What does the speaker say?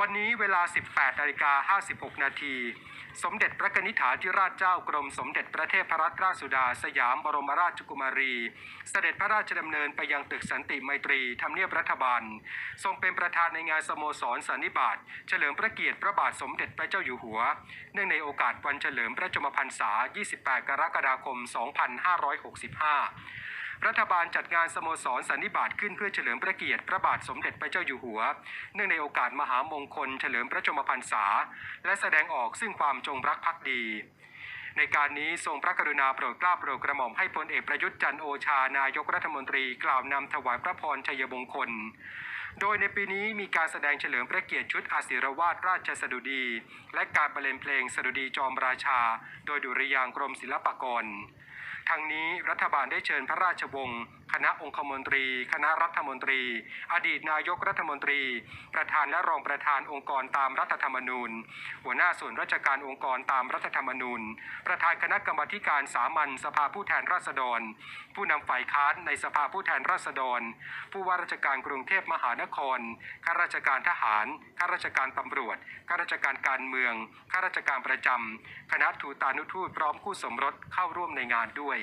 วันนี้เวลา 18นาฬิกา56 นาที สมเด็จพระนิธิถาธิราชเจ้ากรมสมเด็จพระเทพรัตนราชสุดา สยามบรมราชกุมารี เสด็จพระราชดำเนินไปยังตึกสันติไมตรีทำเนียบรัฐบาล ทรงเป็นประธานในงานสโมสรสันนิบาตเฉลิมพระเกียรติพระบาทสมเด็จพระเจ้าอยู่หัว เนื่องในโอกาสวันเฉลิมพระชนมพรรษา 28 กรกฎาคม 2565 รัฐบาลจัดงานสโมสรสันนิบาตขึ้นเพื่อเฉลิมพระเกียรติพระบาทสมเด็จพระเจ้าอยู่หัว เนื่องในโอกาสมหามงคล เฉลิมพระชนมพรรษา และแสดงออกซึ่งความจงรักภักดีในการนี้ทรงพระกรุณาโปรดเกล้าโปรดกระหม่อมให้พลเอกประยุทธ์จันทร์โอชานายกรัฐมนตรีกล่าวนำถวายพระพรชัยมงคล โดยในปีนี้มีการแสดงเฉลิมพระเกียรติชุดอาศิรวาทราชสดุดี และการบรรเลงเพลงสดุดีจอมราชา โดยดุริยางกรมศิลปากร ทางนี้รัฐบาลได้เชิญพระราชวงศ์ คณะองคมนตรี คณะรัฐมนตรี อดีตนายกรัฐมนตรี ประธานและรองประธานองค์กรตามรัฐธรรมนูญ หัวหน้าส่วนราชการองค์กรตามรัฐธรรมนูญ ประธานคณะกรรมการสามัญสภาผู้แทนราษฎร ผู้นำฝ่ายค้านในสภาผู้แทนราษฎร ผู้ว่าราชการกรุงเทพมหานครข้าราชการทหารข้าราชการตำรวจข้าราชการการเมืองข้าราชการประจำคณะทูตานุทูตพร้อมคู่สมรสเข้าร่วมในงานด้วย